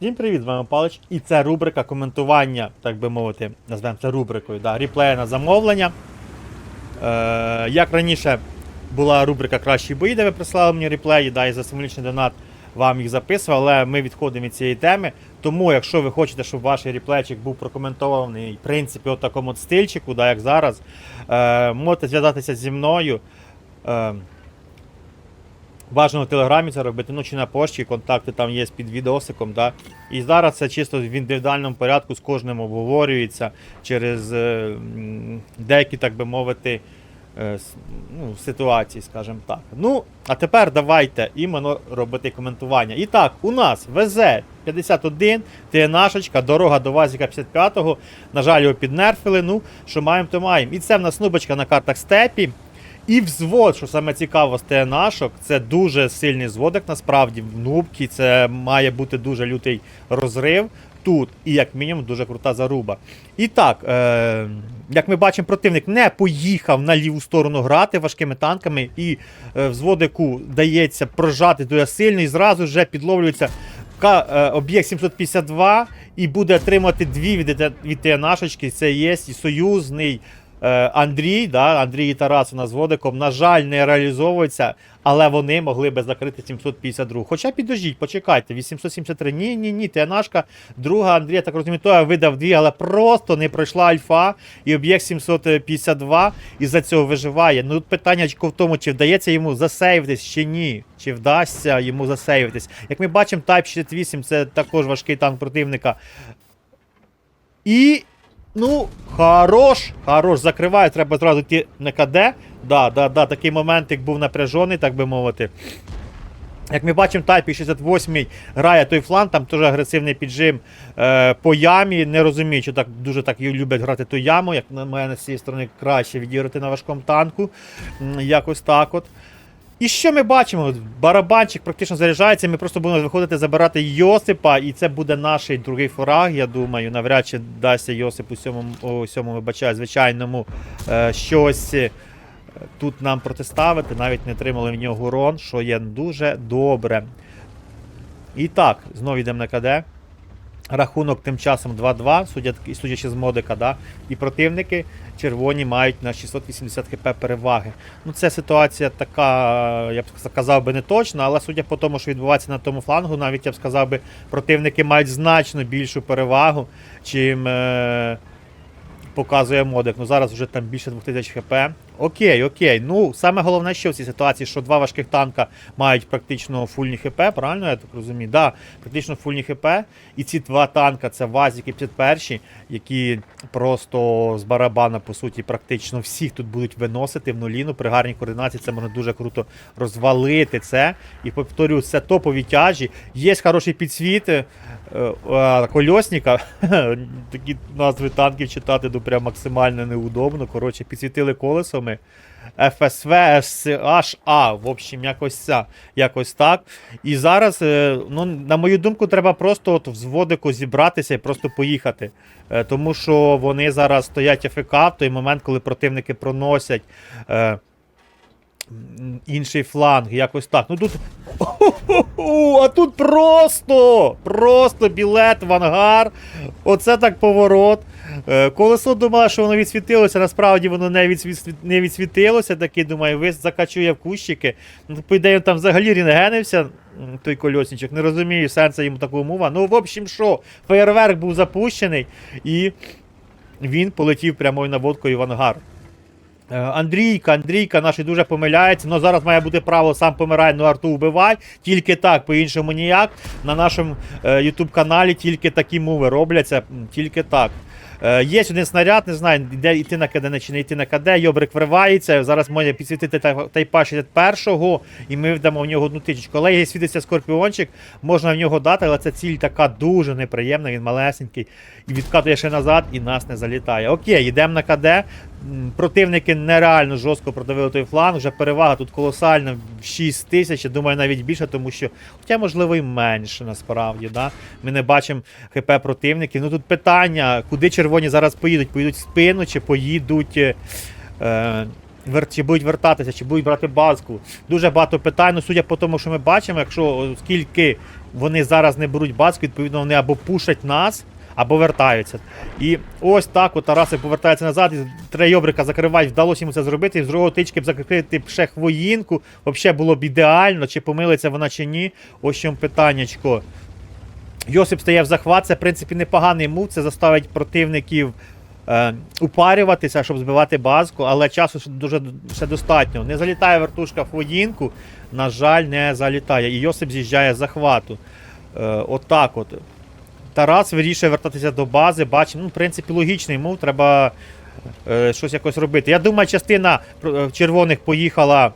Всім привіт, з вами Палич. І це рубрика коментування, так би мовити, назвемо це рубрикою. Да, реплеї на замовлення. Е, як раніше була рубрика Кращі бої, де ви прислали мені реплеї, да, і за символічний донат вам їх записував, але ми відходимо від цієї теми. Тому, якщо ви хочете, щоб ваш реплейчик був прокоментований, в принципі, от такому от стильчику, да, як зараз, е, можете зв'язатися зі мною. Е, Бажано в телеграмі це робити, ну чи на пошті, контакти там є під відосиком. Да? І зараз це чисто в індивідуальному порядку з кожним обговорюється через е, деякі, так би мовити, е, ну, ситуації, скажімо так. Ну, а тепер давайте іменно робити коментування. І так, у нас ВЗ-51, ТНАшечка, дорога до Вазіка 55-го. На жаль, його піднерфили. Ну, що маємо, то маємо. І це в нас нубочка на картах степі. І взвод, що саме цікаво з ТНАшок, це дуже сильний зводик насправді в нубці. Це має бути дуже лютий розрив тут, і як мінімум дуже крута заруба. І так, е- як ми бачимо, противник не поїхав на ліву сторону грати важкими танками, і е, взводику дається прожати дуже сильно, і зразу вже підловлюється е, об'єкт 752 і буде отримати дві від, від ТНАшечки. Це є і союзний. Е, Андрій, да, Андрій і Тарас у нас з водиком, на жаль, не реалізовуються, але вони могли би закрити 752. Хоча підождіть, почекайте, 873. Ні, ні, ні. ТНАшка, друга Андрій, я так розумію, той видав дві, але просто не пройшла альфа і об'єкт 752 із-за цього виживає. Ну тут питання в тому, чи вдається йому засейвитись чи ні. Чи вдасться йому засейвитись. Як ми бачимо, Type 68 це також важкий танк противника. І Ну, хорош, хорош, закриває, треба зразу йти на КД. Да, да, да, такий моментик був напряжений, так би мовити. Як ми бачимо, Тайпі 68 грає той фланг, там теж агресивний піджим е, по ямі. Не розумію, що так дуже так люблять грати ту яму. Як на мене з цієї сторони краще відіграти на важкому танку. Якось так от. І що ми бачимо? Барабанчик практично заряджається. Ми просто будемо виходити забирати Йосипа, і це буде наш другий фораг, я думаю. Навряд чи дасться Йосип у сьомому, сьомому вибачаю, звичайному е, щось е, тут нам протиставити. Навіть не отримали в нього урон, що є дуже добре. І так, знову йдемо на КД. Рахунок тим часом 2-2, судять- судячи з модика, да? і противники червоні мають на 680 хп переваги. Ну, це ситуація така, я б сказав би, не точна, але судя по тому, що відбувається на тому флангу, навіть я б сказав би, противники мають значно більшу перевагу, чим е, показує модик. Ну зараз вже там більше 2000 хп. Окей, окей. Ну, саме головне, що в цій ситуації, що два важких танка мають практично фульні хп, правильно я так розумію? Да, практично фульні хп. І ці два танка це Вазік і 51, які просто з барабана, по суті, практично всіх тут будуть виносити в нуліну. При гарній координації це можна дуже круто розвалити це. І повторюю, це топові тяжі. Є хороший підсвіт е, е, кольосника. Такі назви танків читати ну, прям максимально неудобно. Коротше, підсвітили колесами. ФСВ, SCHA, в общем, якось якось так. І зараз, е, ну, на мою думку, треба просто от в зібратися і просто поїхати. Е, Тому що вони зараз стоять АФК в той момент, коли противники проносять. е, Інший фланг, якось так. Ну тут. А тут просто! Просто білет в ангар. Оце так поворот. Е, Колесо думало, що воно відсвітилося, насправді воно не, не відсвітилося. Такий, думаю, закачує в кущики. Ну, по ідеї, там взагалі рентгенився, той кольосничок. Не розумію сенсу йому такого мова. Ну, в общем, що, феєрверк був запущений, і він полетів прямою наводкою в ангар. Е, Андрійка, Андрійка наш дуже помиляється, але зараз має бути право сам помирай, ну арту вбивай. Тільки так, по-іншому ніяк. На нашому е, YouTube каналі тільки такі мови робляться, тільки так. Е, є один снаряд, не знаю, де йти на КД чи не йти на КД. Йобрик вривається. Зараз може підсвітити тайпа 61-го, і ми вдамо в нього одну тичечку. Але є світиться скорпіончик, можна в нього дати, але ця ціль така дуже неприємна, він малесенький. І відкатує ще назад, і нас не залітає. Окей, йдемо на КД. Противники нереально жорстко продавили той фланг. Вже перевага тут колосальна в 6 тисяч, я думаю, навіть більше, тому що, хоча, можливо, і менше насправді. Да? Ми не бачимо ХП противників. Ну тут питання, куди червоні зараз поїдуть? Поїдуть в спину чи поїдуть. е, Е, чи будуть вертатися, чи будуть брати базку. Дуже багато питань. Ну, судя по тому, що ми бачимо, якщо скільки вони зараз не беруть базку, відповідно, вони або пушать нас, або вертаються. І ось так от Тарасик повертається назад, і три закривають, вдалося йому це зробити, і з другого тички б закрити ще хвоїнку. Взагалі було б ідеально, чи помилиться вона чи ні. Ось чому питаннячко. Йосип стає в захват, це в принципі непоганий мув, це заставить противників е, упарюватися, щоб збивати базку, але часу дуже ще достатньо. Не залітає вертушка в воїнку, на жаль, не залітає. І Йосип з'їжджає з захвату. Е, отак от. Тарас вирішує вертатися до бази, бачимо, ну, в принципі, логічний мув, треба е, щось якось робити. Я думаю, частина е, червоних поїхала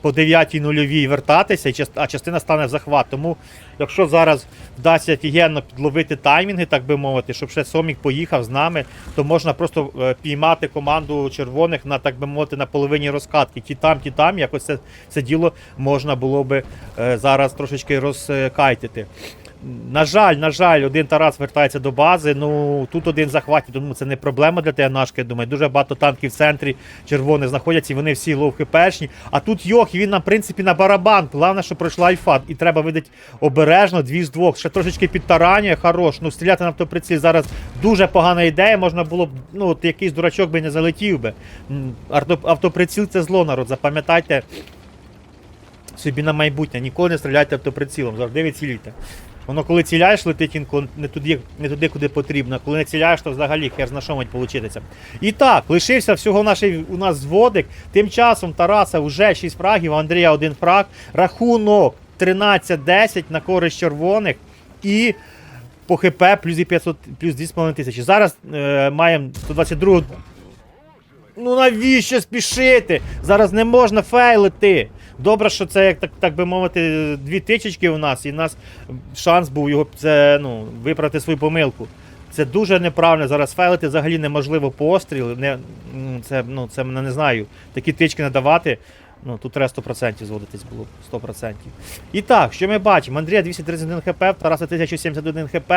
по 9 нульовій вертатися, а частина стане в захват. Тому, якщо зараз вдасться офігенно підловити таймінги, так би мовити, щоб ще Сомік поїхав з нами, то можна просто е, піймати команду червоних на, так би мовити, на половині розкатки. Ті там, ті там, якось це, це діло можна було би е, зараз трошечки розкайтити. На жаль, на жаль, один Тарас вертається до бази. Ну тут один захват, тому це не проблема для ТНАшки. Я думаю, дуже багато танків в центрі червоних знаходяться, і вони всі ловки першні. А тут Йох, він, на принципі, на барабан. Головне, що пройшла альфа, і треба видати обережно, дві з двох. Ще трошечки підтаранює, хорош. Ну, стріляти на автоприціл зараз дуже погана ідея. Можна було б, ну, от якийсь дурачок би не залетів би. Автоприціл це зло, народ. Запам'ятайте собі на майбутнє. Ніколи не стріляйте автоприцілом, завжди відцілюйте. Воно коли ціляєш, летить не туди, не туди, куди потрібно. Коли не ціляєш, то взагалі хер зна що мать получитися. І так, лишився всього наш у нас зводик. Тим часом Тараса вже 6 фрагів, Андрія 1 фраг. Рахунок 13-10 на користь червоних. І по ХП плюс 500, плюс 2,5 тисячі. Зараз е, маємо 122 Ну навіщо спішити? Зараз не можна фейлити. Добре, що це, як так, так би мовити, дві тичечки у нас, і в нас шанс був його це, ну, виправити свою помилку. Це дуже неправильно. Зараз файлити взагалі неможливо постріл. Не, це, ну, це не знаю. Такі тички не давати. Ну, тут треба 100% зводитись було. 100%. І так, що ми бачимо? Андрія 231 хп, Тараса 1071 хп.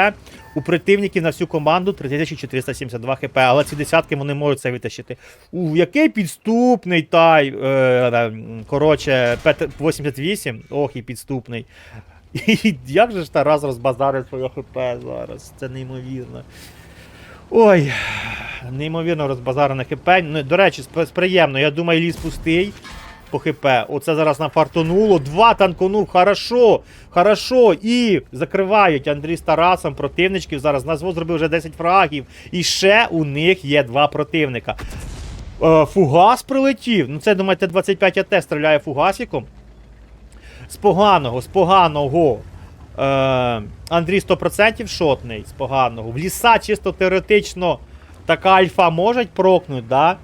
У противників на всю команду 3472 хп, але ці десятки вони можуть це витащити. У який підступний тай. Е, коротше, П-88. Ох, і підступний. І як же ж Тарас розбазарив своє ХП зараз? Це неймовірно. Ой, неймовірно розбазарене ХП. Ну, до речі, приємно. Я думаю, ліс пустий по ХП. Оце зараз нам фартонуло. Два танконув. Хорошо. Хорошо. І закривають Андрій з Тарасом противничків. Зараз назвод зробив вже 10 фрагів. І ще у них є два противника. Е, Фугас прилетів. Ну це, думаєте, 25 АТ стріляє фугасиком. З поганого, з поганого. Е, Андрій 100% шотний з поганого. В ліса чисто теоретично така альфа може прокнути, да?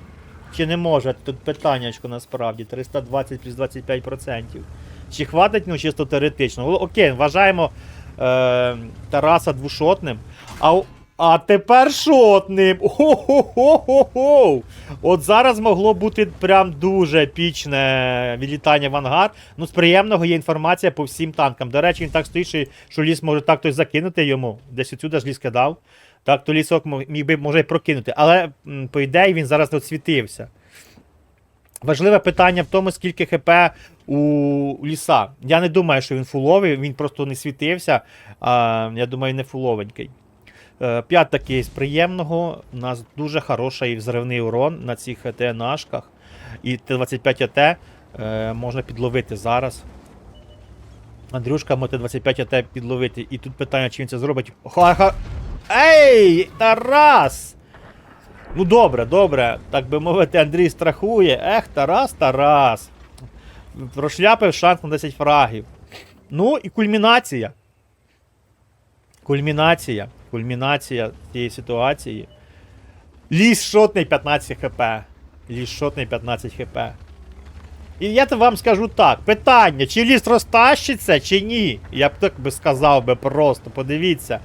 Чи не може? Тут питаннячко насправді. 320 плюс 25%. Чи хватить, ну, чисто теоретично. Окей, вважаємо е, Тараса двушотним. А, а тепер шотним. О-хо-хо-хо-хо! От зараз могло бути прям дуже епічне відлітання в ангар. Ну, з приємного є інформація по всім танкам. До речі, він так стоїть, що- ліс може так хтось закинути йому. Десь отсюди ж ліс кидав. Так, то лісок міг би може прокинути. Але, по ідеї, він зараз не освітився. Важливе питання в тому, скільки ХП у ліса. Я не думаю, що він фуловий, він просто не світився. А, я думаю, не фуловенький. Е, П'ятий кейс приємного. У нас дуже хороший взривний урон на цих ТНАшках. І Т-25 АТ е, можна підловити зараз. Андрюшка може Т-25 АТ підловити. І тут питання, чи він це зробить. Ха-ха. Ей! Тарас! Ну добре, добре. Так би мовити, Андрій страхує. Ех, Тарас, Тарас. Прошляпив шанс на 10 фрагів. Ну і кульмінація. Кульмінація. Кульмінація цієї ситуації. Ліс шотний 15 хп. Ліс шотний 15 хп. І я вам скажу так: питання, чи ліс розтащиться, чи ні? Я б так би сказав би просто, подивіться.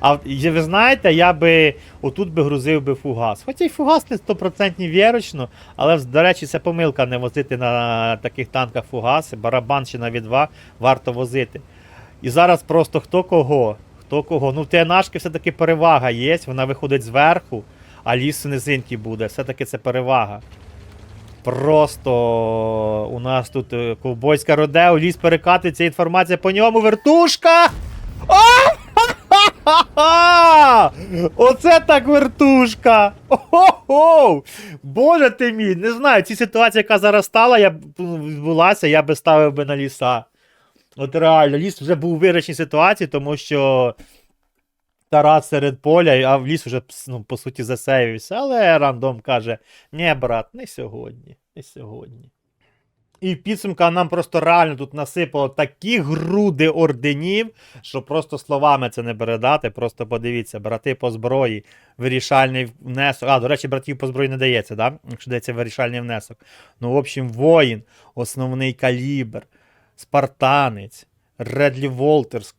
А ви знаєте, я би отут би грузив би фугас. Хоча й фугас не 100% вірочно, але, до речі, це помилка не возити на таких танках фугаси, барабан чи на відва варто возити. І зараз просто хто кого, хто кого. Ну, в ТНАшки все-таки перевага є, вона виходить зверху, а ліс низинки буде. Все-таки це перевага. Просто у нас тут е, ковбойська родео, ліс перекатується, інформація по ньому. Вертушка! Оце так вертушка! Ого! Боже ти мій! Не знаю, ці ситуації, яка зараз стала, я б ну, відбулася, я би ставив би на ліса. От реально, ліс вже був у вирішеній ситуації, тому що Тарас серед поля, а в ліс вже ну, по суті засейвився. Але рандом каже: ні, брат, не сьогодні, не сьогодні. І в підсумка нам просто реально тут насипало такі груди орденів, що просто словами це не передати. Просто подивіться, брати по зброї, вирішальний внесок. А, до речі, братів по зброї не дається, да? якщо дається вирішальний внесок. Ну, в общем, воїн, основний калібр, спартанець, Редлі Волтерс,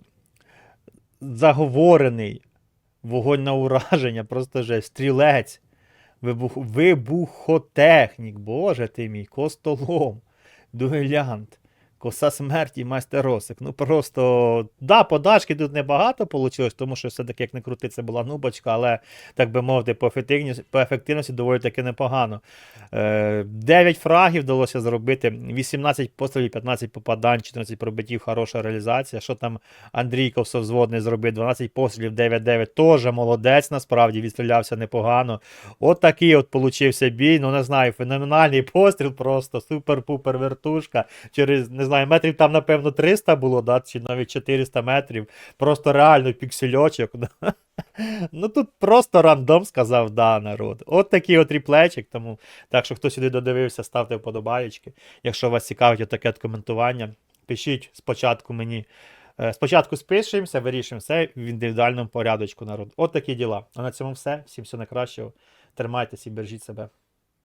заговорений, вогонь на ураження, просто же стрілець, вибух... вибухотехнік, боже ти мій, костолом, дуелянт, коса смерті, майстер Росик. Ну просто, да, подачки тут небагато вийшло, тому що все-таки, як не крути, це була нубочка, але, так би мовити, по ефективності, по ефективності доволі таки непогано. Е, 9 фрагів вдалося зробити, 18 пострілів, 15 попадань, 14 пробиттів, хороша реалізація. Що там Андрій Ковсовзводний зробив? 12 пострілів, 9-9. Теж молодець, насправді, відстрілявся непогано. От такий от получився бій. Ну, не знаю, феноменальний постріл, просто супер-пупер вертушка. Через, не знаю, метрів там, напевно, 300 було, да, чи навіть 400 метрів. Просто реально піксельочок. да. Ну тут просто рандом сказав, да, народ. От такий от ріплечик. Тому, так що хто сюди додивився, ставте вподобаєчки. Якщо вас цікавить отаке от коментування, пишіть спочатку мені. Е, Спочатку спишемося, вирішимо все в індивідуальному порядочку, народ. От такі діла. А на цьому все. Всім всього найкращого. Тримайтеся і бережіть себе.